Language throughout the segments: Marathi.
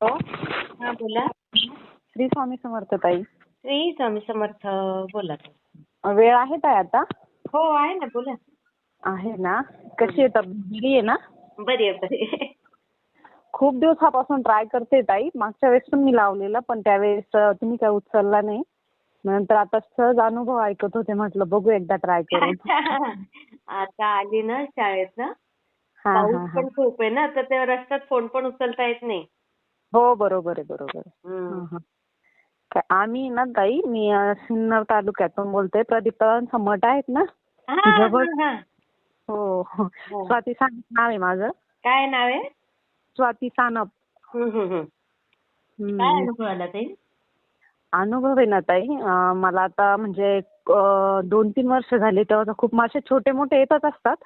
हॅलो हा बोला. श्री स्वामी समर्थ ताई. श्री स्वामी समर्थ बोला. वेळ आहे ताई आता? हो आहे ना बोला. आहे ना. कशी आहे तब्येत? बरी आहे ना? बरी आहे बरी आहे. खूप दिवसापासून ट्राय करते ताई. मागच्या वेळेस पण मी लावलेलं पण त्यावेळेस तुम्ही काय उचलला नाही. नंतर आता सहज अनुभव ऐकत होते म्हटलं बघू एकदा ट्राय करून. आता आली ना शाळेत ना हा हा पाऊस हा. पण खूप आहे ना तर त्या रस्त्यात फोन पण उचलता येत नाही. हो बरोबर आहे बरोबर आहे. आम्ही ना ताई मी सिन्नर तालुक्यातून बोलते. प्रदीप पवारांचं मठ आहेत ना? हा, जवळ हा, हा. हो. स्वाती सानप नाव आहे माझं. काय नाव आहे? स्वाती सानप. हम्म. काय अनुभव आला ताई? अनुभव आहे ना ताई अं, मला आता म्हणजे दोन तीन वर्ष झाले तेव्हा तर खूप मासे छोटे मोठे येतच असतात.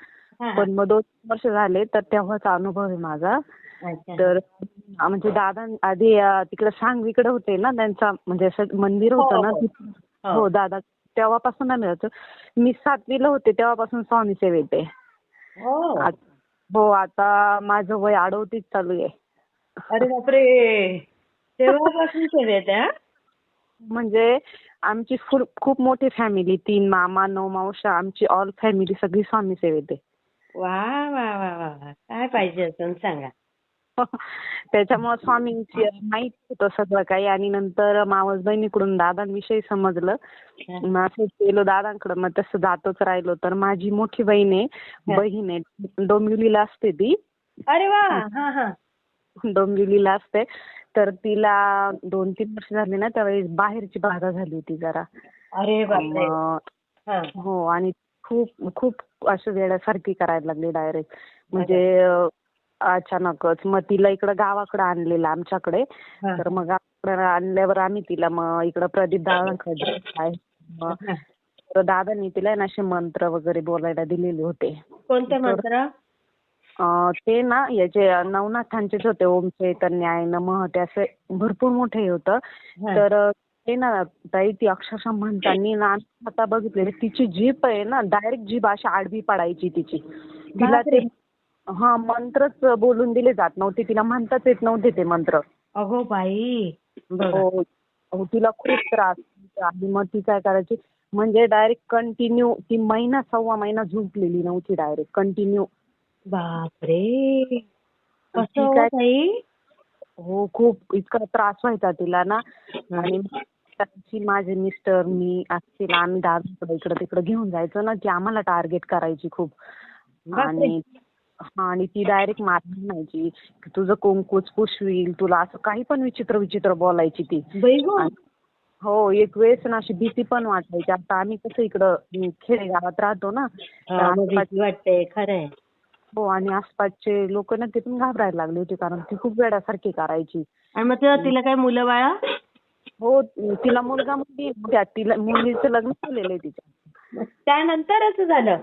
हा, हा. पण मग दोन तीन वर्ष झाले तर तेव्हाचा अनुभव आहे माझा. तर म्हणजे दादा आधी तिकडे सांगवीकडे होते ना त्यांचा म्हणजे असं मंदिर होतं ना हो, हो. हो. हो दादा. तेव्हापासून आम्ही होतो. मी सातवीला होते तेव्हापासून स्वामी सेवेत आहे. हो. आत- हो आता माझं वय अडोतीस चालू आहे. अरे बापरे! तेव्हापासून सेवेत आहे, हा? म्हणजे आमची खूप मोठी फॅमिली तीन मामा नऊ मावशा आमची ऑल फॅमिली सगळी स्वामी सेवेत आहे. वा वा वा वा वा. काय पाहिजे असून सांगा. त्याच्यामुळे स्वामींची माहीत होतं सगळं काही. आणि नंतर मावस बहिणीकडून दादांविषयी समजलं. मग असं गेलो दादांकडे. मग तसं जातच राहिलो. तर माझी मोठी बहीण आहे. बहीण आहे. डोंबिवलीला असते ती. अरे वा! हा. हा डोंबिवलीला असते. तर तिला दोन तीन वर्ष झाली ना त्यावेळेस बाहेरची बाधा झाली होती जरा. अरे हा. हो आणि खूप खूप असं वेड्यासारखी करायला लागली डायरेक्ट म्हणजे अचानकच. मग तिला इकडं गावाकडे आणलेलं आमच्याकडे. तर मग गावाकडे आणल्यावर आम्ही तिला मग इकडं प्रदीप दादांकडे आहे मग. तर दादांनी तिला आहे ना असे मंत्र वगैरे बोलायला दिलेले होते. कोणते मंत्र? अं, ते ना याचे नवनाथांचेच होते. ओम चैतन्याय नमः ते असे भरपूर मोठे हे होतं. तर अं, ते ना ताई ती अक्षरशः म्हणतानी ना आम्ही आता बघितलेले तिची जीभ आहे ना डायरेक्ट जीभ अशी आडवी पडायची तिची. तिला ते हा मंत्रच बोलून दिले जात नव्हते. तिला म्हणताच येत नव्हते ते मंत्र. अगो बाई बघा. हो हो, तिला खूप त्रास व्हायचा. आणि मग ती काय करायची? म्हणजे डायरेक्ट कंटिन्यू ती महिना सव्वा महिना झोपलेली नव्हती डायरेक्ट कंटिन्यू बापरे. कसं हो काय- ताई? हो खूप इतका त्रास व्हायचा तिला ना. आणि त्यांची माझे मिस्टर मी असतील आम्ही दादाकडे इकडे तिकडे घेऊन जायचो ना ती आम्हाला टार्गेट करायची खूप. बापरे. आणि हा आणि ती डायरेक्ट मार म्हणायची की तुझं कुंकूच पुशवील तुला असं काही पण विचित्र विचित्र बोलायची ती. हो एक वेळेस ना अशी भीती पण वाटायची. आता आम्ही कसं इकडं खेडेगावात राहतो ना हा, वाटते खरंय. हो आणि आसपासचे लोक ना ते पण घाबरायला लागले होते कारण ती खूप वेड्यासारखी करायची. आणि मग तिला काय मुलं बाळा? हो तिला मुलगा मुलगी तिला मुलीचं लग्न केलेलं आहे तिच्या. त्यानंतर असं झालं.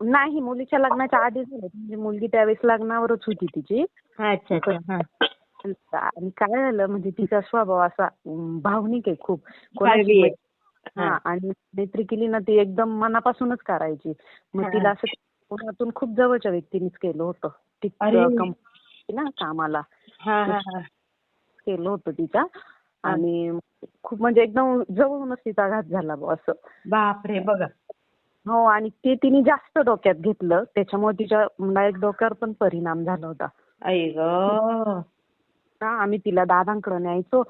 नाही मुलीच्या लग्नाच्या आधी झालं म्हणजे मुलगी त्यावेळेस लग्नावरच होती तिची. अच्छा अच्छा हा. आणि काय झालं म्हणजे तिचा स्वभाव असा अं, भावनिक आहे खूप. काळजी कोणाची आहे. मैत्री- हा आणि मैत्री केली ना ती एकदम मनापासूनच करायची. मग हा. तिला असं पुण्यातून खूप जवळच्या व्यक्तीनेच केलं होतं. ती अरे. कंपनी ना कामाला. हा हा हा. केलं होतं तिच्या आणि खूप म्हणजे एकदम जवळूनच तिचा घात झाला बुवा असं. बापरे बघा. हो आणि ते तिने जास्त डोक्यात घेतलं. त्याच्यामुळे तिच्या डायरेक्ट डोक्यावर पण परिणाम झाला होता. ना आम्ही तिला दादांकडे न्यायचो.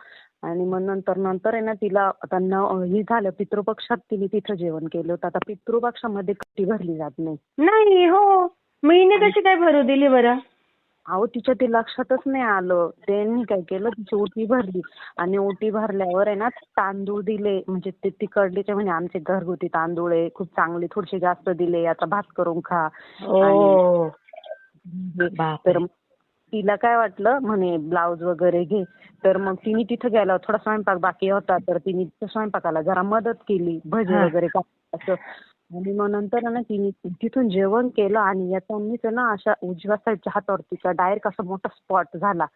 आणि मग नंतर नंतर आहे ना तिला आता न हे झालं पितृपक्षात तिने तिथं जेवण केलं होतं. आता पितृपक्षामध्ये कटी भरली जात नाही. नाही हो. महिने कशी काय भरू दिली बरं? अहो तिच्या ते लक्षातच नाही आलं. त्यांनी काय केलं? तिची ओटी भरली. आणि ओटी भरल्यावर आहे ना तांदूळ दिले. म्हणजे ते तिकडलेचे म्हणजे आमचे घरगुती तांदूळ आहे. खूप चांगले थोडेसे जास्त दिले. आता भात करून खा. ओ. तर मग तिला काय वाटलं? म्हणे ब्लाऊज वगैरे घे. तर मग तिने तिथं गेल्यावर थोडा स्वयंपाक बाकी होता. तर तिने स्वयंपाकाला जरा मदत केली. भजे हा. वगैरे का असं. आणि मग नंतर ना तिने तिथून जेवण केलं आणि येतानीच ना अशा उजव्या साईडच्या हातावर तिचा डायरेक्ट असा मोठा स्पॉट झाला.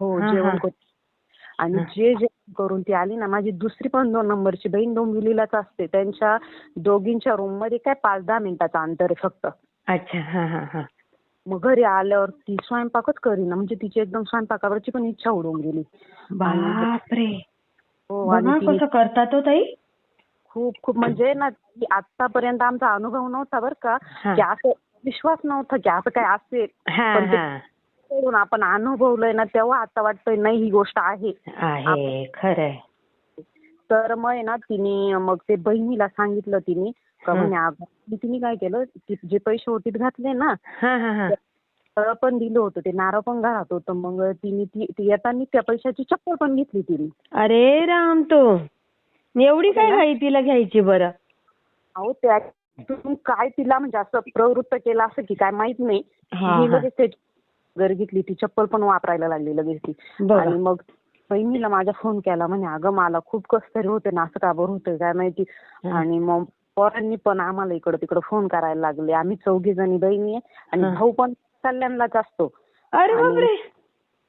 हो जेवण. करून. आणि. जे जेवण करून ती आली ना माझी दुसरी पण दोन नंबरची बहीण डोंबिवलीलाच असते. त्यांच्या दोघींच्या रूममध्ये काय पाच दहा मिनिटाचं अंतर आहे फक्त. अच्छा हा हा हा. मग घरी आल्यावर ती स्वयंपाकच करीना. म्हणजे तिची एकदम स्वयंपाकावरची पण इच्छा उडून गेली. बापरे! हो आणि कसं करतात हो ताई. खूप खूप म्हणजे ना आतापर्यंत आमचा अनुभव नव्हता बरं का. की असं विश्वास नव्हता की असं काय असेल. पण ते करून आपण अनुभवलंय ना तेव्हा आता वाटतंय नाही ही गोष्ट आहे. आहे खरंय. तर मग आहे ना तिने मग ते बहिणीला सांगितलं तिने. का. म्हणे अगं तिने काय केलं जे पैसे ओटीत घातले ना हा हा हा. तर पण दिलं होतं ते नारळ पण घरात होतं. मग तिने ती येताना त्या पैशाची चप्पल पण घेतली तिने. अरे राम तो. एवढी काय घाई तिला घ्यायची बरं? अहो त्यातून काय तिला म्हणजे असं प्रवृत्त केलं असं की काय माहीत नाही. मी. लगेच ते घर घेतली ती चप्पल पण वापरायला लागली लगेच ती. आणि मग बहिणीला माझ्या फोन केला म्हणे अगं मला खूप कस तरी होते ना असं का बरं होतंय काय माहिती. आणि मग पोरांनी पण आम्हाला इकडं तिकडं फोन करायला लागले. आम्ही चौघी जणी बहिणी आहे आणि. भाऊ पण कल्याणलाच असतो. अरे बापरे!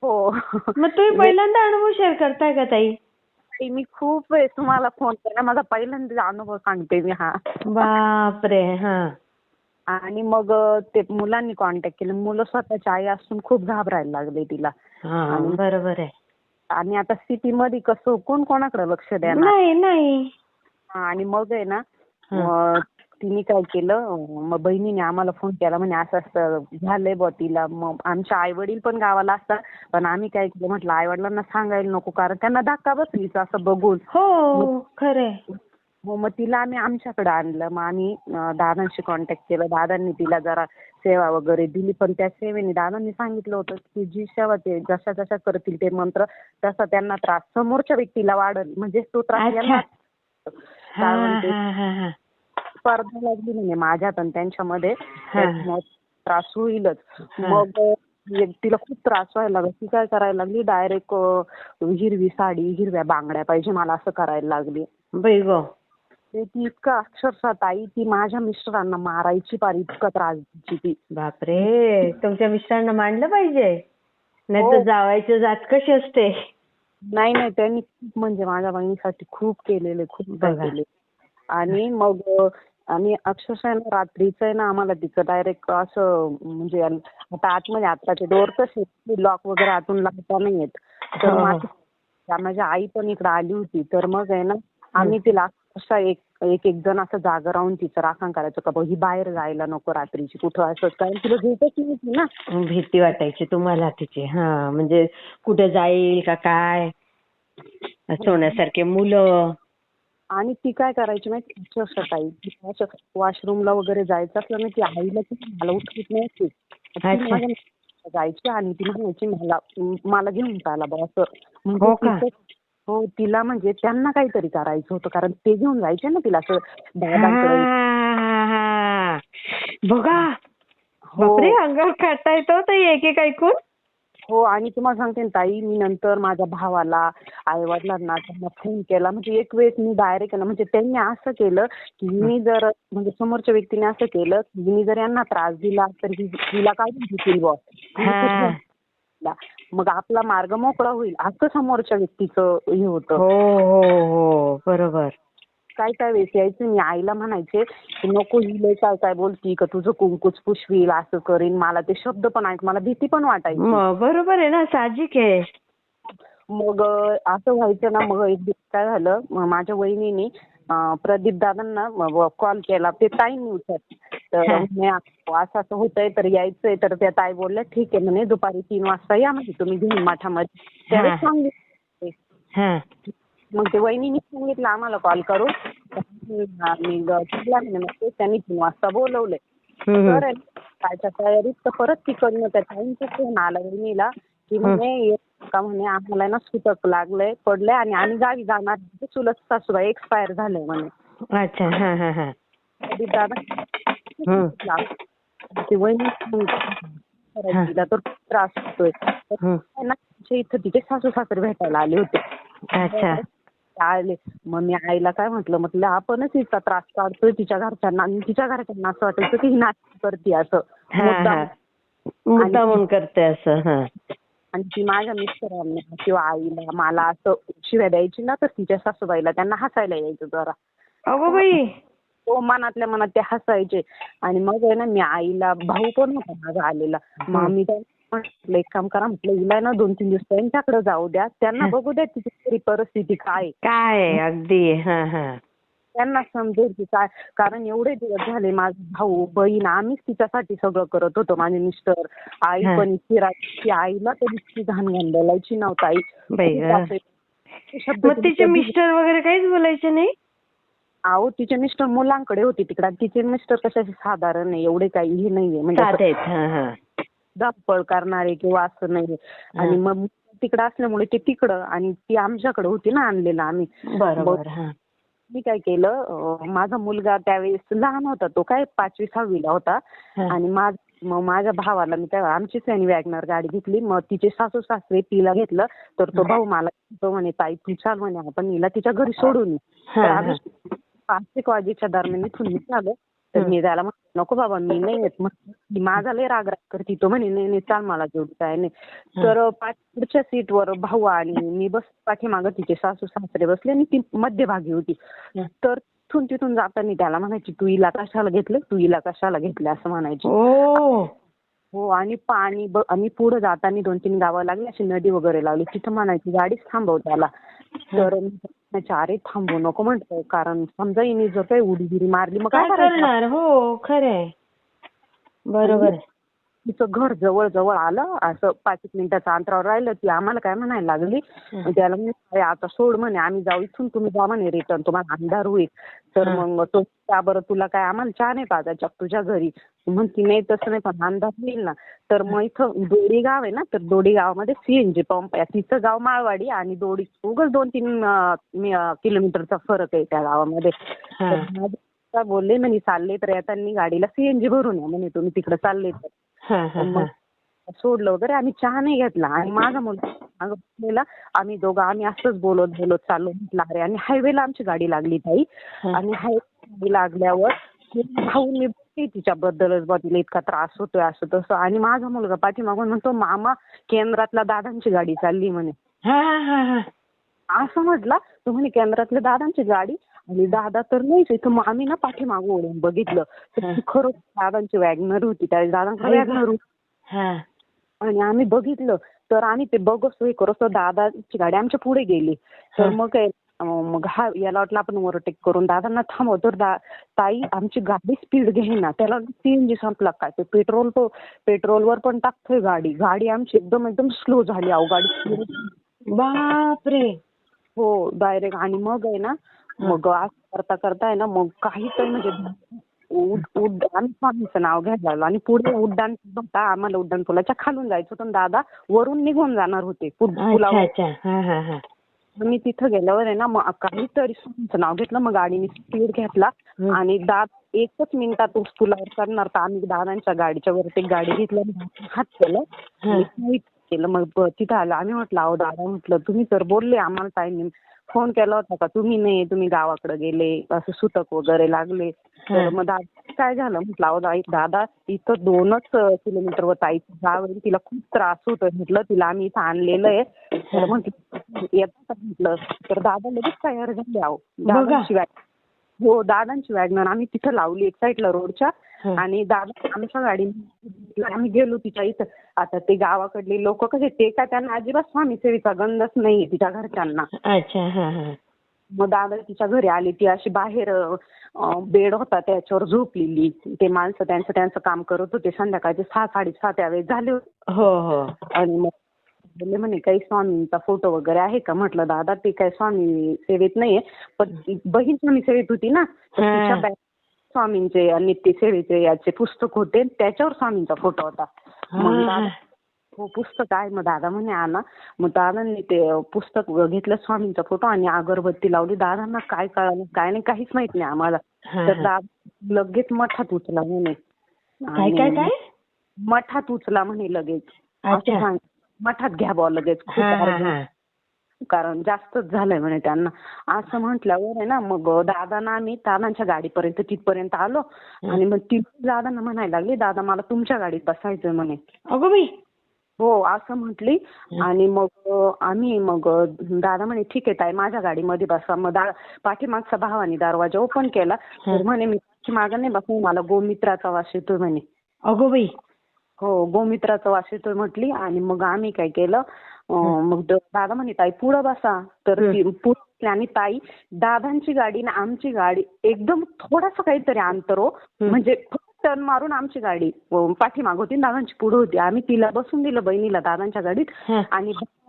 हो. मग तुम्ही पहिल्यांदा अनुभव शेअर करताय का ताई? ताई, मी खूप वेळेस तुम्हाला फोन केला. माझा पहिल्यांदा अनुभव सांगते मी हा. बापरे हा. आणि मग ते मुलांनी कॉन्टॅक्ट केलं. मुलं स्वतःची आई असून खूप घाबरायला लागले तिला. हा आणि- बरोबर आहे. आणि आता सिटीमध्ये कसं कोण कोणाकडे लक्ष देणार? नाही नाही. आणि मग आहे ना तिने काय केलं? मग बहिणीने आम्हाला फोन केला. म्हणे असं असं झालंय बुवा तिला. मग आमच्या आई वडील पण गावाला असतात. पण आम्ही काय केलं? म्हटलं आई वडिलांना सांगायला नको. कारण त्यांना धक्का बसलीच असं बघून. हो खरंय. हो मग तिला आम्ही आमच्याकडे आणलं. मग आम्ही अं, दादांशी कॉन्टॅक्ट केलं. दादांनी तिला जरा सेवा वगैरे दिली. पण त्या सेवेने दादांनी सांगितलं होतं की जी सेवा ते जशा जशा करतील ते मंत्र तसा त्यांना त्रास समोरच्या व्यक्तीला वाढल. म्हणजे तो त्रास अच्छा. यांना हा हा हा हा. स्पर्धा लागली म्हणजे माझ्यात आणि त्यांच्यामध्ये. त्रास होईलच. मग अं, तिला खूप त्रास व्हायला लागला. ती काय करायला लागली? डायरेक्ट हिरवी साडी हिरव्या बांगड्या पाहिजे मला असं करायला लागली. बाई गो. ते ती इतकं अक्षरशः ताई ती माझ्या मिस्टरांना मारायची पार इतका त्रास द्यायची ती. बापरे. तुमच्या मिस्टरांना मांडलं पाहिजे? नाही तर हो. जावायची जात कशी असते? नाही नाही. त्यांनी खूप म्हणजे माझ्या बहिणीसाठी खूप केलेले खूप. केले. आणि मग आणि अक्षरशः ना रात्रीचं आहे ना आम्हाला तिचं डायरेक्ट असं म्हणजे आता आतमध्ये आताचे डोर कसे लॉक वगैरे आतून लावता नाही येत. तर हो. माझी माझ्या आई पण इकडे आली होती. तर मग आहे ना आम्ही तिला असा एक एक एक जण असं जागा राहून तिचं राखण करायचं का ही बाहेर जायला नको रात्रीची. कुठं असं कारण तिला झोपच नव्हती ना. भीती वाटायची तुम्हाला तिची. हा म्हणजे कुठे जाईल का काय? सोन्यासारखे मुलं. आणि ती काय करायची माहिती ताई असं वॉशरूमला वगैरे जायचं असलं ना ती आईला ती मला उठवत. माझ्या जायची आणि ती म्हणायची मला मला घेऊन चाला बा असं हो का? हो तिला म्हणजे त्यांना काहीतरी करायचं होतं कारण ते घेऊन जायचे ना तिला असं. बघा हो. अंगावर काटा येतो ताई एक एक ऐकून हो आणि तुम्हाला सांगते ना ताई मी नंतर माझ्या भावाला आई वडिलांना त्यांना फोन केला. म्हणजे एक वेळेस मी डायरेक्ट ना म्हणजे त्यांनी असं केलं की मी जर म्हणजे समोरच्या व्यक्तीने असं केलं की मी जर यांना त्रास दिला तर हि- हिला काढून घेतील बॉ हा. मग आपला मार्ग मोकळा होईल असं समोरच्या व्यक्तीचं हे होतं. हो हो हो बरोबर. काय काय वेळेस यायचे? मी आईला म्हणायचे की नको ही लय काय काय बोलती का तुझं कुंकूच पुशवील असं करीन. मला ते शब्द पण ऐक मला भीती पण वाटायची. मग बरोबर आहे ना साहजिक आहे. मग असं व्हायचं ना मग एक दिवस काय झालं म- माझ्या वहिनीने प्रदीप दादांना कॉल केला. ते ताईंनी उचलत तर हा. म्हणे असं असं होतंय तर यायचंय. तर त्या ताई बोलल्या ठीक आहे म्हणे दुपारी तीन वाजता या म्हणजे तुम्ही घेऊन मठामध्ये. त्यावेळेस हा. सांगितलं. हा. मग ते वहिनीने सांगितलं आम्हाला कॉल करून ग- तिला म्हणे त्यांनी तीन वाजता बोलवले. तर आहे ना, कालच्या तयारीत तर परत तिकडनं त्या ताईंचा फोन आला वहिनीला की म्हणे ये का म्हणे आम्हाला ना सुतक लागलंय पडलंय आणि आम्ही गावी जाणार चुलत सासूबाई एक्सपायर झाले म्हणे. अच्छा हा हा हा. दादा. ते वहिनी करायची तिला तर खूप त्रास होतोय. तर हम्म. आहे ना, आमच्या इथं तिचे सासू सासरे भेटायला आले होते. अच्छा. आले. मग मी आईला काय म्हटलं म्हटलं आपणच हिचा त्रास काढतोय तिच्या घरच्यांना आणि तिच्या घरच्यांना असं वाटायचं की ही नाटक करते असं. हा मुद्दाम. हा मुद्दामून करते असं हा. आणि ती माझ्या मिस्टरांना किंवा आईला मला असं शिव्या द्यायची ना तर तिच्या सासूबाईला त्यांना हसायला यायचं जरा. अगो बाई. तो मनातल्या मनात ते हसायचे. आणि मग आहे ना मी आईला भाऊ पण होता माझा आलेला. मग मी त्यांना म्हटलं एक काम करा म्हटलं हिला ना दोन तीन दिवस त्यांच्याकडे जाऊ द्या. त्यांना बघू द्या तिची परिस्थिती काय आहे. काय आहे, अगदी. हा हा. त्यांना समजेल की काय. कारण एवढे दिवस झाले माझा भाऊ बहीण आम्हीच तिच्यासाठी सगळं करत होतो. माझे मिस्टर आई. पण इतकी आईला तरी इतकी घाण घाण बोलायची नव्हता मग तिचे मिस्टर वगैरे काहीच बोलायचे नाही? अहो तिचे मिस्टर मुलांकडे होते तिकडे. तिचे मिस्टर कशाचे साधारण आहे एवढे काही हे नाहीये. म्हणजे धप्पड करणारे किंवा असं नाही. आणि मग तिकडं असल्यामुळे ते तिकडं आणि ती आमच्याकडे होती ना आणलेलं आम्ही. बरोबर मी काय केलं माझा मुलगा त्यावेळेस लहान होता तो काय पाचवी सहावीला होता. आणि माझ मग माझ्या भावाला मी तेव्हा आमचीच त्यांनी वॅगनर गाडी घेतली. मग तिचे सासू सासरे तिला घेतलं. तर तो भाऊ मला तो म्हणे ताई तू चाल म्हणे आपण हिला तिच्या घरी सोडून पाच एक वाजेच्या दरम्यान इथून निघालो. तर मी त्याला म्हटलं नको बाबा मी नाही येत. ती माझा लय राग राग करती. तो म्हणे नाही नाही चाल मला जेवढी काय नाही. तर पाच पुढच्या सीटवर भाऊ आणि मी बस पाठीमागं तिचे सासू सासरे बसले आणि ती मध्यभागी होती. तर तिथून तिथून जाताना त्याला म्हणायची तू हिला कशाला घेतलं? तू हिला कशाला घेतलं? असं म्हणायची. हो आणि पाणी आणि पुढे जाताना दोन तीन गावं लागली अशी नदी वगैरे लागली तिथं म्हणायची गाडीच थांबव त्याला. तर म्हणायचे, अरे थांबू नको म्हणतो कारण समजा हिने जर काही उडी बिडी मारली मग काय करणार? हो खरंय. बरोबर. तिचं घर जवळ जवळ आलं. असं पाच एक मिनिटाचं अंतरावर राहिलं. ती आम्हाला काय म्हणायला लागली? हं. त्याला म्हणे "अरे आता सोड म्हणे आम्ही जाऊ इथून तुम्ही जा म्हणे रिटर्न तुम्हाला अंधार होईल. तर. मग तो त्या बरं तुला काय आम्हाला चहा नाही पाजायचा तुझ्या घरी? म्हणती नाही तसं नाही पण अंधार होईल ना. तर मग इथं दोडी गाव आहे ना तर दोडी गावामध्ये सीएनजी पंप आहे. तिचं गाव माळवाडी आणि दोडी उगाच दोन तीन किलोमीटरचा फरक आहे त्या गावामध्ये. बोलले म्हणे चालले तर येताना गाडीला सीएनजी भरून या म्हणे तुम्ही तिकडे चालले तर. सोडलं वगैरे. आम्ही चहा नाही घेतला. आणि माझा मुलगा आम्ही दोघं आम्ही असंच बोलत बोलत चाललो. म्हटलं अरे आणि हायवेला आमची गाडी लागली ताई. आणि हायवे गाडी लागल्यावर भाऊ मी तिच्याबद्दलच बा तिला इतका त्रास होतोय असं तसं. आणि माझा मुलगा पाठीमागून म्हणतो मामा केंद्रातल्या दादांची गाडी चालली म्हणे. असं म्हटलं तो म्हणे केंद्रातल्या दादांची गाडी आणि दादा तर नाहीच इथं. आम्ही ना पाठीमागं ओढून बघितलं. तर ती खरंच दादांची वॅगनर होती. त्या दादांकडे अरे वॅगनर होती. आणि आम्ही बघितलं. तर आम्ही ते बघतो हे करतो दादाची गाडी आमच्या पुढे गेली. तर. मग काय मग हा याला वाटलं आपण ओव्हरटेक करून दादांना थांबव तर दा ताई आमची गाडी स्पीड घेईना. त्याला सीएनजी संपला काय? ते पेट्रोल तो पेट्रोलवर पण टाकतोय गाडी. गाडी आमची एकदम एकदम स्लो झाली. अहो गाडी बापरे. हो डायरेक्ट आणि मग आहे ना मग असं करता करता आहे ना मग काही तर म्हणजे उड- उड आम्ही स्वामीचं नाव घ्यायला लागलो आणि पुढे उड्डाण होता आम्हाला उड्डाण पुलाच्या खालून जायचं होतं आणि दादा वरून निघून जाणार होते. पु- अच्छा पुलावर. अच्छा. हा हा हा. मी तिथं गेल्यावर आहे ना मग काहीतरी स्वामीचं नाव घेतलं मग गाडीने स्पीड घेतला हं. आणि दाद एकच मिनिटात ऊस पुलावर करणार तर आम्ही दादांच्या गाडीच्या वरती गाडी घेतली आणि हात केलं. आणि केलं. मग तिथं आलं. आम्ही म्हटलं अहो दादा म्हटलं तुम्ही तर बोलले आम्हाला ताईंनी फोन केला होता का? तुम्ही नाही तुम्ही गावाकडे गेले असं सुतक वगैरे लागले. तर. मग दादा काय झालं? म्हटलं अहो दाई- दादा इथं दोनच किलोमीटरवर ताईचं गाव आहे. तिला खूप त्रास होतोय. म्हटलं तिला आम्ही इथं आणलेलं आहे. तर. म्हटलं येतं का म्हटलं. तर दादा लगेच तयार झाले अहो. दादांची वॅग हो दादांची वॅगनर आम्ही तिथं लावली एक साईडला रोडच्या. आणि दादा आमच्या गाडी आम्ही गेलो तिच्या इथं. आता ते गावाकडले लोक कसे ते काय त्यांना अजिबात स्वामी सेवेचा गंधच नाहीये तिच्या घरच्यांना. अच्छा हा हा. मग दादा तिच्या घरी आली ती अशी बाहेर बेड होता त्याच्यावर झोपलेली. ते माणसं त्यांचं त्यांचं काम करत होते. संध्याकाळचे सहा साडेसहा त्यावेळेस झाले होते. हो हो. आणि मग बोलले म्हणे काही स्वामींचा फोटो वगैरे आहे का? म्हटलं दादा ते काय स्वामी सेवेत नाहीये पण बहीण स्वामी सेवेत होती ना. तिच्या स्वामींचे नित्य सेवेचे याचे पुस्तक होते. त्याच्यावर स्वामींचा फोटो होता. मग हा, दादा पुस्तक आहे. मग दादा म्हणे आणा मग दादांनी ते पुस्तक घेतलं स्वामींचा फोटो आणि अगरबत्ती लावली. दादांना काय कळालं काय नाही काहीच माहीत नाही आम्हाला. तर. दादा लगेच मठात उचला म्हणे. काय काय काय? मठात उचला म्हणे लगेच. मठात घ्या बुवा लगेच. खूप कारण जास्तच झालंय म्हणे त्यांना. असं म्हटल्यावर आहे ना मग दादांना आम्ही दादांच्या गाडीपर्यंत तिथपर्यंत आलो. आणि मग ती दादांना म्हणायला लागली दादा मला तुमच्या गाडीत बसायचंय म्हणे. अगं बाई. हो असं म्हटली. आणि मग आम्ही मग दादा म्हणे ठीक आहे ताई माझ्या गाडीमध्ये बसा. मग दा पाठीमागचा भावाने दरवाजा ओपन केला. तर म्हणे मी मागं नाही बसणार मला गोमित्राचा वास येतोय म्हणे. अगो बाई. हो गोमित्राचा वास येतोय म्हटली. आणि मग आम्ही काय केलं मग दादा म्हणे ताई पुढं बसा. तर ती पुढं बसली आणि ताई दादांची गाडी आणि आमची गाडी एकदम थोडंसं काहीतरी अंतर हो. म्हणजे टर्न मारून आमची गाडी पाठीमाग होती दादांची पुढे होती. आम्ही तिला बसून दिलं बहिणीला दादांच्या गाडीत.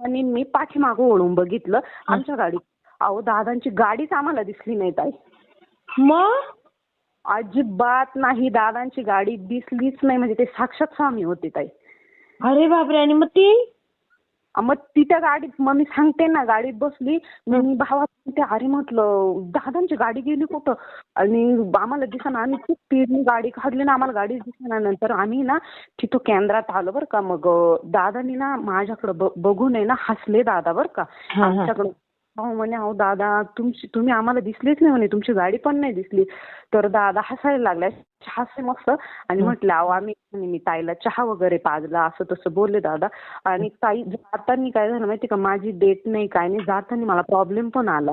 आणि मी पाठीमागं वळून बघितलं आमच्या गाडीत. अहो दादांची गाडीच आम्हाला दिसली नाही ताई. मग? अजिबात नाही. दादांची गाडी दिसलीच नाही. म्हणजे ते साक्षात स्वामी होते ताई. अरे बापरे. आणि मग ती? मग ती त्या गाडीत मग मी सांगते ना गाडीत बसली. मी भावाला म्हणते अरे म्हटलं दादांची गाडी गेली कुठं? आणि आम्हाला दिसेना आम्ही खूप स्पीडने गाडी काढली ना आम्हाला गाडीच दिसेना नंतर आम्ही ना तिथं केंद्रात आलो बरं का. मग दादानी ना माझ्याकडे बघून आहे ना हसले दादा बरं का. आमच्याकडे हो म्हणे अहो दादा तुमची तुम्ही आम्हाला दिसलीच नाही म्हणे तुमची गाडी पण नाही दिसली. तर दादा हसायला लागला हसले मस्त. आणि म्हटलं अहो आम्ही म्हणे मी ताईला चहा वगैरे पाजला असं तसं बोलले दादा. आणि ताई जाताना काय झालं माहिती का माझी डेट नाही काय नाही जाताना मला प्रॉब्लेम पण आला.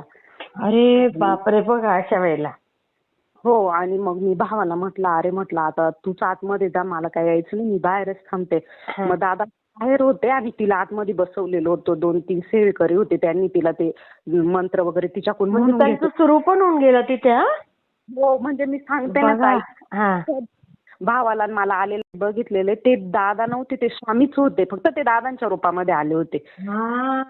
अरे बापरे बघा अशा वेळेला. हो आणि मग मी भावाला म्हटलं अरे म्हटलं आता तूच आतमध्ये जा मला काय यायचं नाही मी बाहेरच थांबते. मग दादा बाहेर होते आणि तिला आतमध्ये बसवलेलं होतं. दोन तीन सेवेकरी होते. त्यांनी तिला ते मंत्र वगैरे तिच्याकडून म्हणजे म्हणून घेतलं. त्यांचं सुरू पण होऊन गेलं तिथे हा? हो म्हणजे मी सांगते ना बघा ताई. हा. भावाला आणि मला आलेले बघितलेले. ते दादा नव्हते ते स्वामीच होते. फक्त ते दादांच्या रूपामध्ये आले होते. हा.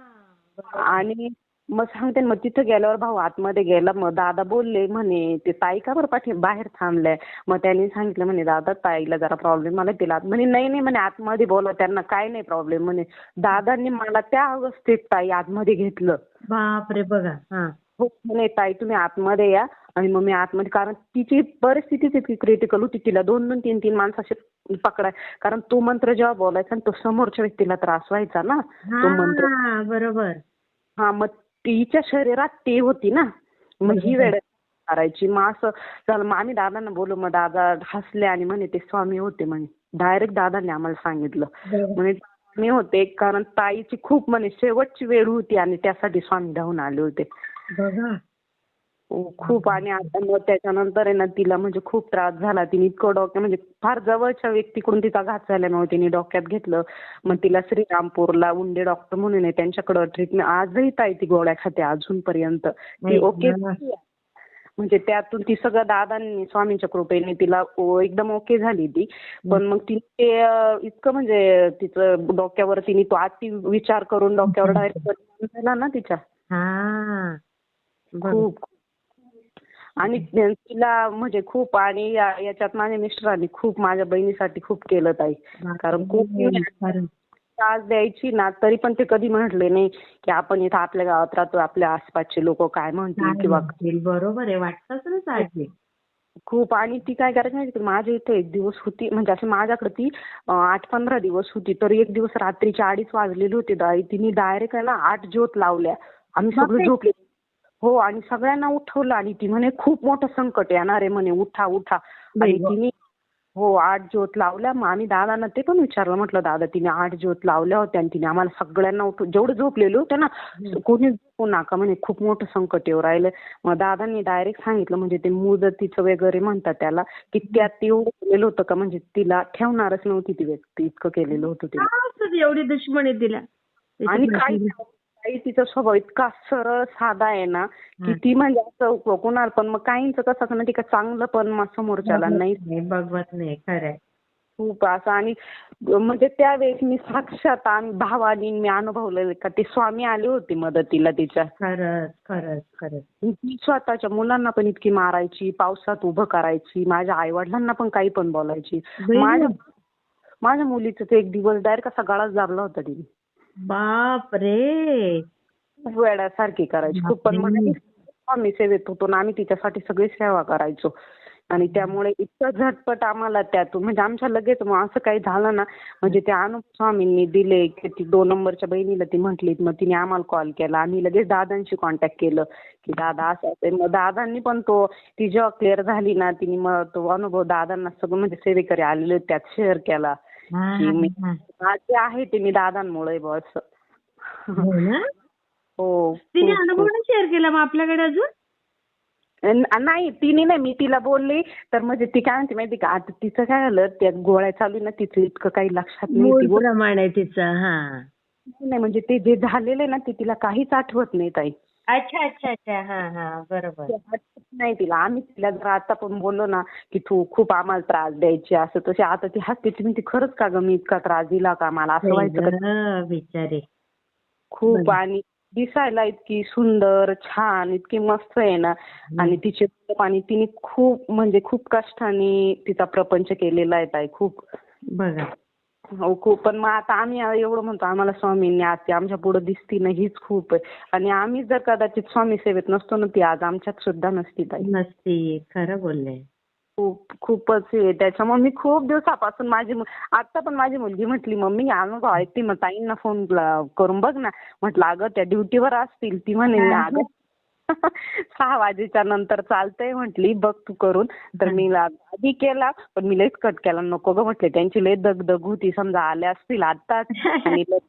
आणि मग सांगते ना, मग तिथं गेल्यावर भाऊ आतमध्ये गेला मग दादा बोलले म्हणे ते ताई का बरं पाठी बाहेर थांबल्या? मग त्यांनी सांगितलं म्हणे दादा ताईला जरा प्रॉब्लेम मला तिला. आत- म्हणे नाही नाही म्हणे आतमध्ये बोला त्यांना काय नाही प्रॉब्लेम म्हणे दादांनी मला त्या अवस्थेत ताई आतमध्ये घेतलं. बापरे बघा हा. हो म्हणे ताई तुम्ही आतमध्ये या आणि मग मी आतमध्ये कारण तिची परिस्थितीच इतकी क्रिटिकल होती तिला दोन दोन तीन तीन माणसं असे पकडाय. कारण तो मंत्र जेव्हा बोलायचा आणि तो समोरच्या व्यक्तीला त्रास व्हायचा ना तो मंत्र. हा बरोबर. हा मग तिच्या शरीरात ते होती ना. मग ही वेळ करायची. मग असं चल मग आम्ही दादांना बोलू मग दादा हसले आणि म्हणे ते स्वामी होते म्हणे. डायरेक्ट दादांनी आम्हाला सांगितलं. म्हणे स्वामी होते कारण ताईची खूप म्हणे शेवटची वेळ होती आणि त्यासाठी स्वामी धावून आले होते. खूप आणि आता मग त्याच्यानंतर आहे ना तिला म्हणजे खूप त्रास झाला. तिने इतकं डोक्या म्हणजे फार जवळच्या व्यक्तीकडून तिचा घात झाल्यामुळे तिने डोक्यात घेतलं. मग तिला श्रीरामपूरला उंडे डॉक्टर म्हणून आहे त्यांच्याकडे ट्रीटमेंट आजही ताई ती गोळ्या खाते अजूनपर्यंत. ती ओके म्हणजे त्यातून ती सगळं दादांनी स्वामींच्या कृपेने तिला एकदम ओके झाली ती. पण मग तिने ते अं, इतकं म्हणजे तिचं डोक्यावर तिने तो अति विचार करून डोक्यावर डायरेक्ट झाला ना तिच्या. खूप आणि तिला म्हणजे खूप आणि या- याच्यात माझ्या मिस्टरांनी खूप माझ्या बहिणीसाठी खूप केलं ताई. कारण खूप कारण त्रास द्यायची ना तरी पण ते कधी म्हटले नाही की आपण इथं आपल्या गावात राहतो आपल्या आसपासचे लोक काय म्हणतील किंवा बरोबर आहे वाटतच ना साहजिक खूप आणि ती काय करायची माहिती माझ्या इथे एक दिवस होती म्हणजे असे माझ्याकडे ती अं, आठ पंधरा दिवस होती तर एक दिवस रात्रीचे अडीच वाजलेले होते दाई तिने डायरेक्ट आहे ना आठ ज्योत लावल्या. आम्ही सगळे बापरे. झोपले. हो आणि सगळ्यांना उठवलं आणि ती म्हणे खूप मोठं संकट येणार आहे म्हणे उठा उठा. आणि. तिने हो आठ ज्योत लावल्या. मग आम्ही दादांना ते पण विचारलं म्हटलं दादा तिने आठ ज्योत लावल्या होत्या आणि तिने आम्हाला सगळ्यांना उठून जेवढे झोपलेले होते ना कोणी झोपू नका म्हणे खूप मोठं संकट येऊ राहिलं मग दादांनी डायरेक्ट सांगितलं म्हणजे ते मुदतीचं वगैरे म्हणतात त्याला की त्यात एवढं केलेलं होतं का म्हणजे तिला ठेवणारच नव्हती ती व्यक्ती इतकं केलेलं होतं तिला एवढी दुश्मनी तिला? आणि काही काही तिचा स्वभाव इतका सरळ साधा आहे ना की ती म्हणजे असं कोणाला पण मग काहींचं कसं असं का चांगलं पण मग समोरच्याला नाही. बघवत नाही खरंय. खूप असं आणि म्हणजे त्यावेळेस मी साक्षात भावानी मी अनुभवलेलं का ते स्वामी आले होते मदतीला तिच्या. खरंच खरंच खरंच. ती स्वतःच्या मुलांना पण इतकी मारायची पावसात उभं करायची माझ्या आई वडिलांना पण काही पण बोलायची. माझ्या. माझ्या मुलीचं ते एक दिवस डायरेक्ट असा गळाच दाबला होता तिने. बाप रे खूप वेड्यासारखी करायची. खूप पण बापरे. मग आम्ही सेवेत होतो ना आम्ही तिच्यासाठी सगळी सेवा करायचो. आणि त्यामुळे इतकं झटपट आम्हाला त्यातून म्हणजे आमच्या लगेच मग असं काही झालं ना म्हणजे त्या अनुभव स्वामींनी दिले की ती दोन नंबरच्या बहिणीला ती म्हटली मग तिने आम्हाला कॉल केला. आम्ही लगेच दादांशी कॉन्टॅक्ट केलं की दादा असं असं आहे. मग दादांनी पण तो ती जेव्हा क्लिअर झाली ना तिने मग तो अनुभव दादांना सगळं म्हणजे सेवेकरी आलेले त्यात शेअर केला. की मी हा. आज जे आहे ते मी दादांमुळे बस हो हो तिने अनुभव नाही शेअर केला मग आपल्याकडे अजून? न- नाही तिने नाही मी तिला बोलली तर म्हणजे ती काय म्हणते माहिती का आता तिचं काय झालं त्या गोळ्या चालू आहे ना तिचं इतकं काही लक्षात नाही मूळ ती बोल- प्रमाण आहे तिचं हा. नाही म्हणजे ते जे झालेलं आहे ना ते तिला काहीच आठवत नाही ताई. अच्छा अच्छा अच्छा. हा हा. बरोबर. आठवत नाही तिला. आम्ही तिला जर आता पण बोललो ना की तू खूप आम्हाला त्रास द्यायची असं तसे आता ती हसते ती म्हणते खरंच का ग मी इतका त्रास दिला का मला? असं व्हायचं का गं, बिचारी. खूप. आणि दिसायला इतकी सुंदर छान इतकी मस्त आहे ना. आणि तिचे आणि तिने खूप म्हणजे खूप कष्टाने तिचा प्रपंच केलेला आहे ताई खूप. बघा. हो खूप. पण मग आता आम्ही एवढं म्हणतो आम्हाला स्वामींनी आज ती आमच्या पुढे दिसती ना हीच खूप आहे. आणि आम्ही जर कदाचित स्वामी सेवेत नसतो ना ती आज आमच्यात सुद्धा नसती ताई नसती. खरं बोलले. खूप खूपच हे. त्याच्यामुळे मी खूप दिवसापासून माझी मु- आता पण माझी मुलगी म्हटली मम्मी अनुभव ऐकते मग ताईंना फोन करून बघ ना. म्हटलं अगं त्या ड्युटीवर असतील. ती म्हणे. अगं सहा वाजेच्या नंतर चालतंय म्हटली बघ तू करून. तर मी ला- आधी केला पण मी लयच कट केला. नको ग म्हटले. त्यांची लय दगदग होती. समजा आल्या असतील आताच आणि लय-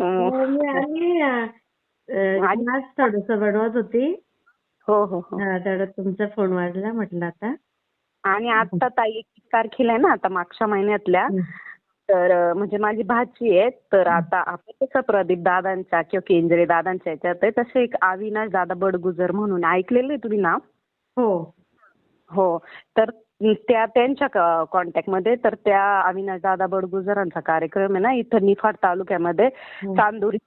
हो, मी आली अं, अं, आणि- आज थोडस बनवत होती. हो हो हो. हा, तेवढ्यात तुमचा फोन वाजला म्हटलं आता. आणि आता ताई एकवीस तारखेला आहे ना आता मागच्या महिन्यातल्या. तर म्हणजे माझी भाची आहे तर आता आपण कसं प्रदीप दादांच्या किंवा केंद्रे दादांच्या याच्यात आहे तसे एक अविनाश दादा बडगुजर म्हणून ऐकलेलं आहे तुम्ही नाव हो हो तर त्या त्यांच्या कॉन्टॅक्टमध्ये तर त्या अविनाश दादा बडगुजरांचा कार्यक्रम आहे ना इथं निफाड तालुक्यामध्ये हो. चांदोरी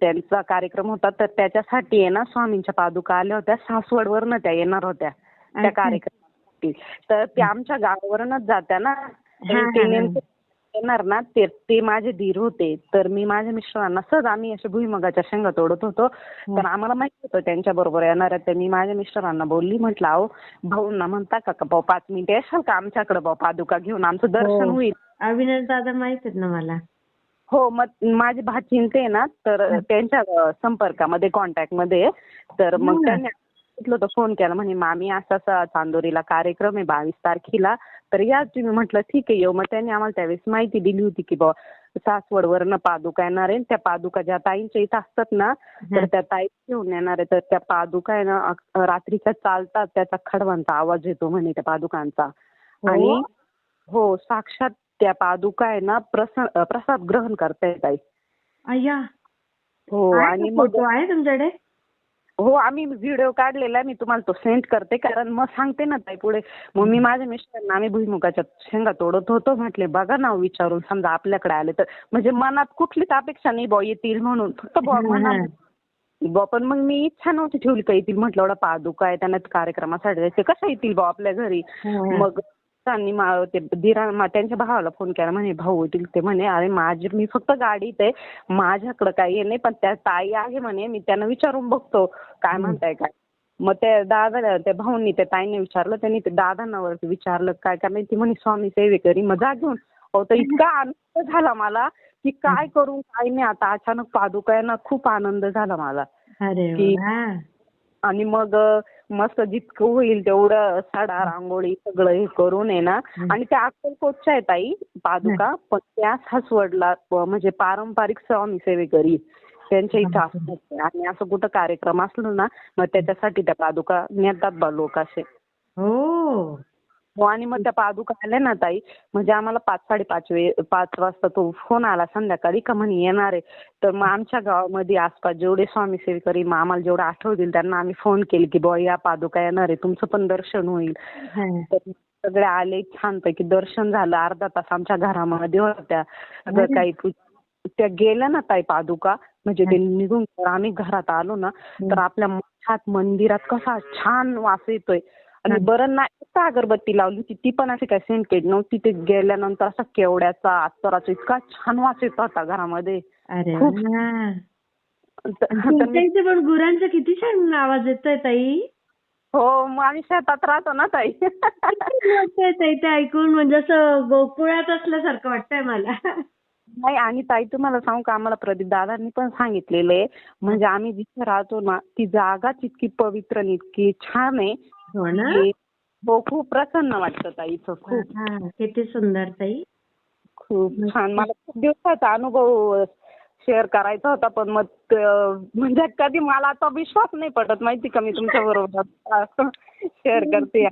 त्यांचा कार्यक्रम होता तर त्याच्यासाठी आहे ना स्वामींच्या पादुका आल्या होत्या सासवडवरनं त्या येणार होत्या त्या. कार्यक्रमासाठी तर त्या आमच्या गावावरूनच जात्या ना. नेमके येणार ना ते ते माझे दीर होते. तर मी माझ्या मिस्टरांना सहज आम्ही अशा भुईमगाच्या शेंगा तोडत होतो. तर आम्हाला माहीत होतं त्यांच्या बरोबर येणार तर मी माझ्या मिस्टरांना बोलली म्हटलं अहो भाऊंना म्हणता का का भाऊ पाच मिनिटं येशाल का आमच्याकडे भाऊ पादुका घेऊन? आमचं दर्शन हो. होईल. अविनाश दादा माहीत आहेत ना मला. हो मग माझी भाची ते ना तर त्यांच्या संपर्कामध्ये कॉन्टॅक्टमध्ये तर मग हं. त्यांनी सांगितलं होतं फोन केला. म्हणे मामी असा असा चांदोरीला कार्यक्रम आहे बावीस तारखेला. तर या तुम्ही. म्हटलं ठीक आहे येऊ. मग त्यांनी आम्हाला त्यावेळेस माहिती दिली होती की बुवा सासवडवरनं पादुका येणार आहे. त्या पादुका ज्या ताईंच्या इथं असतात ना तर हं. त्या ताई घेऊन येणार आहे. तर त्या पादुका आहे ना अ, रात्रीच्या चालतात. त्याचा खडवांचा आवाज येतो म्हणे त्या पादुकांचा. आणि हो साक्षात त्या पादुका आहे ना प्रसाद प्रसाद ग्रहण करतायत ताई. अय्या. हो आणि मग फोटो? आहे तुमच्याकडे? हो आम्ही व्हिडिओ काढलेला आहे मी तुम्हाला तो सेंड करते. कारण मग सांगते ना ताई पुढे मग मी माझ्या मिस्टरांना आम्ही भुईमुगाच्या शेंगा तोडत होतो म्हटले बघा ना विचारून समजा आपल्याकडे आले तर. म्हणजे मनात कुठलीच अपेक्षा नाही बुवा येतील म्हणून. फक्त हं, मनात बुवा पण मग मी इच्छा नव्हती ठेवली का येतील म्हटलं एवढा पादुका आहे त्यांना कार्यक्रमासाठी जायचं कसं येतील बुवा आपल्या घरी? हं. मग त्यांनी ते दिरा मा- त्यांच्या भावाला फोन केला. म्हणे भाऊ येतील ते म्हणे अरे माझी मी फक्त गाडीत आहे. माझ्याकडे काही हे नाही पण त्या ताई आहे म्हणे. मी त्यांना विचारून बघतो. काय म्हणताय काय? मग त्या दादा त्या भाऊंनी त्या ताईने विचारलं. त्यांनी ते दादांना वरती विचारलं काय काय? नाही ती म्हणे स्वामी सेवेकरी. मग जा घेऊन. अहो तर इतका आनंद झाला मला की काय करू काय नाही. आता अचानक पादुका आहे ना खूप आनंद झाला मला. की-. आणि मग मस्त जितकं होईल तेवढं साडा रांगोळी सगळं हे करून आहे ना. आणि त्या अक्कलकोटच्या आहेत ताई पादुका. पण त्या सासवडला म्हणजे पारंपरिक स्वामी सेवेकरी त्यांच्या इथं असतात आणि असं कुठं कार्यक्रम असलो ना मग त्याच्यासाठी त्या पादुका नेतात बा लोक असे. हो. हो आणि मग त्या पादुका आल्या ना ताई म्हणजे आम्हाला पाच साडेपाच वे पाच वाजता तो फोन आला संध्याकाळी का म्हणे येणार आहे. तर मग आमच्या गावामध्ये आसपास जेवढे स्वामी सेवेकरी मग आम्हाला जेवढं आठवतील त्यांना आम्ही फोन केले की बुवा या पादुका येणार आहे तुमचं पण दर्शन होईल. तर सगळे आले छानपैकी दर्शन झालं अर्धा तास आमच्या घरामध्ये होत्या. सगळं काही त्या गेल्या ना ताई पादुका म्हणजे ते निघून आम्ही घरात आलो ना तर आपल्या मठात मंदिरात कसा छान वास येतोय. आणि बरं नाही अगरबत्ती लावली होती ती पण अशी काय सेंटेड नव्हती. ते गेल्यानंतर असा केवड्याचा अत्तराचा इतका छान वास येत होता घरामध्ये. अरे खूप- तुमच्या पण गुरांचा किती छान आवाज येतोय ताई? हो मग आम्ही शेतात राहतो ना ताई. ताई ते ऐकून म्हणजे असं गोकुळात असल्यासारखं वाटतंय मला. नाही आणि ताई तुम्हाला सांगू का आम्हाला प्रदीप दादांनी पण सांगितलेलं आहे. म्हणजे आम्ही जिथे राहतो ना ती जागाच इतकी पवित्र आणि इतकी छान आहे. हो ना? हो खूप प्रसन्न वाटतं ताई इथं खूप. हा, किती सुंदर ताई. खूप छान. मला खूप दिवसाचा अनुभव शेअर करायचा होता पण मग त- म्हणजे कधी मला आता विश्वास नाही पटत माहिती का मी तुमच्या बरोबर शेअर करते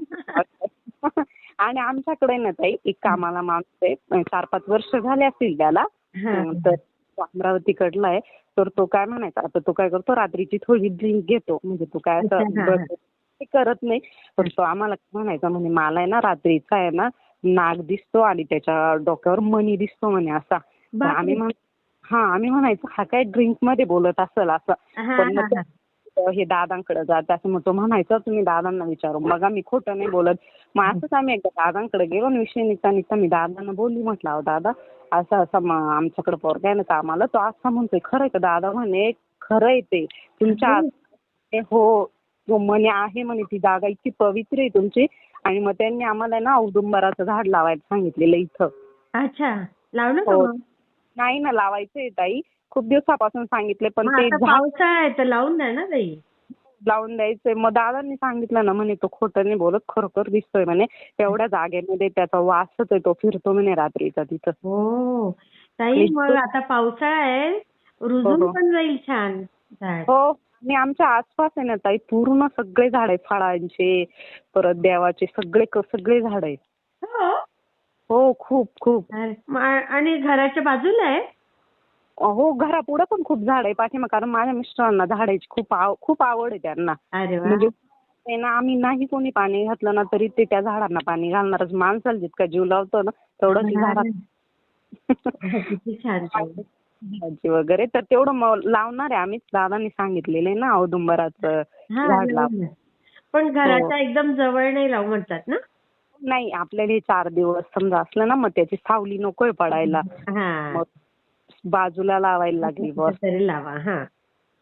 आणि आमच्याकडे ना ताई एक कामाला माणूस आहे चार पाच वर्ष झाले असतील त्याला. हा. तर तो अमरावतीकडला आहे तर तो काय म्हणायचा आता तो काय करतो रात्रीची थोडी ड्रिंक घेतो म्हणजे तो काय अच्छा, असं हा, ते करत नाही. पण तो आम्हाला म्हणायचा म्हणे मला आहे ना रात्रीचा आहे ना नाग दिसतो आणि त्याच्या डोक्यावर मणी दिसतो म्हणे असा. तर. आम्ही म्हण हा आम्ही म्हणायचो हा काय ड्रिंकमध्ये बोलत असेल असं. हा, पण मग हा, तो- हे दादांकडे जात असं मग तो म्हणायचा तुम्ही दादांना विचारून बघा मी खोटं नाही बोलत. मग असंच आम्ही एकदा दादांकडे गेलो आणि विषय निघता निघता मी दादांना बोलली म्हटलं अहो दादा असं असं आमच्याकडे पोरगा आहे ना कामाला तो असा म्हणतोय खरंय का दादा? म्हणे खरंय ते. तुमच्या हो. हो म्हणे आहे म्हणे ती जागा इतकी पवित्र आहे तुमची. आणि मग त्यांनी आम्हाला ना औदुंबराचं झाड लावायला सांगितलेलं इथं. अच्छा. लावलं का हो. मग? नाही ना लावायचंय ताई. खूप दिवसापासून सांगितले पण मग ते आता झाड पावसाळा आहे तर लावून द्या ना ताई. लावून द्यायचंय. मग दादांनी सांगितलं ना म्हणे तो खोटं नाही बोलत खरोखर दिसतोय म्हणे. एवढ्या जागेमध्ये त्याचा वासच आहे तो फिरतो म्हणे रात्रीचा तिथं. हो. ताई आणि मग तो- आता पावसाळा आहे. रुजून हो, हो. पण जाईल छान झाड. हो. आणि आमच्या आसपास आहे ना ताई पूर्ण सगळे झाड आहे फळांचे परत देवाचे सगळे क- सगळे झाड आहेत. हो? खूप खूप. आणि घराच्या बाजूला आहे? हो घरापुढं पण खूप झाड आहे पाठीमा कारण माझ्या मिस्टरांना झाडाची खूप आव खूप आवड आहे त्यांना. म्हणजे ना आम्ही नाही कोणी पाणी घातलं ना तरी ते त्या झाडांना पाणी घालणारच माणसाला जितका जीव लावतो ना तेवढं झाडात ताई. भाजी वगैरे. तर तेवढं मग लावणार आहे. आम्हीच दादांनी सांगितलेलं आहे ना औदुंबराचं हा, झाड लाव. पण घराच्या एकदम जवळ नाही लावू म्हणतात ना? नाही आपल्याला हे चार दिवस समजा असलं ना मग त्याची सावली नकोय पडायला. हा. मग बाजूला लावायला लागली बस. तरी लावा हा.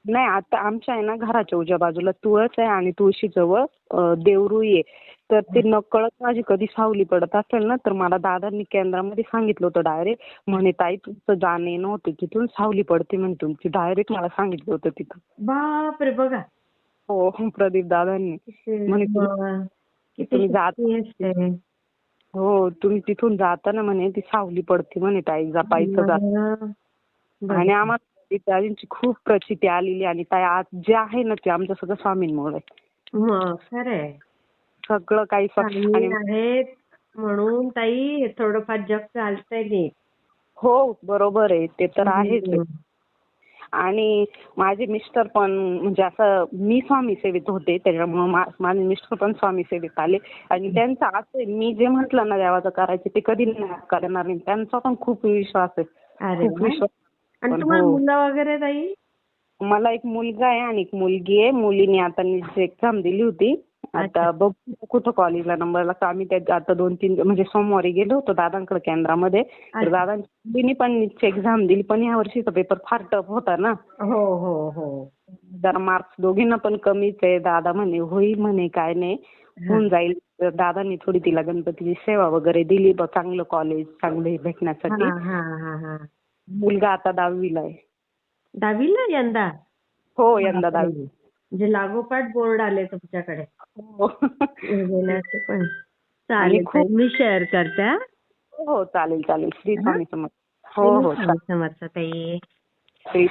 नाही आता आमच्या आहे ना घराच्या उजव्या बाजूला तुळस आहे आणि तुळशीजवळ अं, देवरुई आहे. तर ते नकळत माझी कधी सावली पडत असेल ना तर मला दादांनी केंद्रामध्ये सांगितलं होतं डायरेक्ट. म्हणे ताई तुमचं जाणं येणं होते तिथून सावली पडते म्हणे तुमची. डायरेक्ट मला सांगितलं होतं तिथं. बापरे बघा. हो प्रदीप दादांनी. म्हणे तुम्ही- जात. हो तुम्ही तिथून जाताना म्हणे ती सावली पडते म्हणे ताई जपायचं जात बरं. आणि आम्हाला त्यांची खूप प्रचिती आलेली आणि ताई आज जे आहे ना ते आमचं सगळं स्वामींमुळे. आहे. खरंय. सगळं काही आहेत म्हणून ताई हे थोडंफार जग चालतंय नीट हो बरोबर आहे. ते तर आहेच. आहे. आणि माझे मिस्टर पण म्हणजे असं मी स्वामी सेवेत होते त्याच्यामुळे माझे मिस्टर पण स्वामी सेवेत आले. आणि त्यांचं असं आहे, मी जे म्हटलं ना देवाचं करायचं ते कधी नाही करणार. नाही त्यांचा पण खूप विश्वास आहे. खूप. विश्वास. आणि तुम्हाला हो. मुलं वगैरे ताई? मला एक मुलगा आहे आणि एक मुलगी आहे. मुलीने आता नीटची एक्झाम दिली होती. आता बघ कुठं कॉलेजला नंबर लागतो आम्ही त्या आता दोन तीन म्हणजे सोमवारी गेलो होतो दादांकडे केंद्रामध्ये. तर. दादांची मुलीने पण नीटची एक्झाम दिली. पण या वर्षीचा पेपर फार टफ होता ना. हो हो हो. जरा मार्क्स दोघींना पण कमीच आहे. दादा म्हणे होईल म्हणे काय नाही. होऊन जाईल. तर दादांनी थोडी तिला गणपतीची सेवा वगैरे दिली. चांगलं कॉलेज चांगलं हे भेटण्यासाठी. हा हा हा हा. मुलगा आता दहावीला आहे. दहावीला यंदा? हो यंदा दहावी. म्हणजे लागोपाठ बोर्ड आले तुमच्याकडे. हो. पण. चालेल खूप-. मी शेअर करते हा. चालेल चालेल. श्री स्वामी समर्थ. हो हो समर्थ ताई. श्री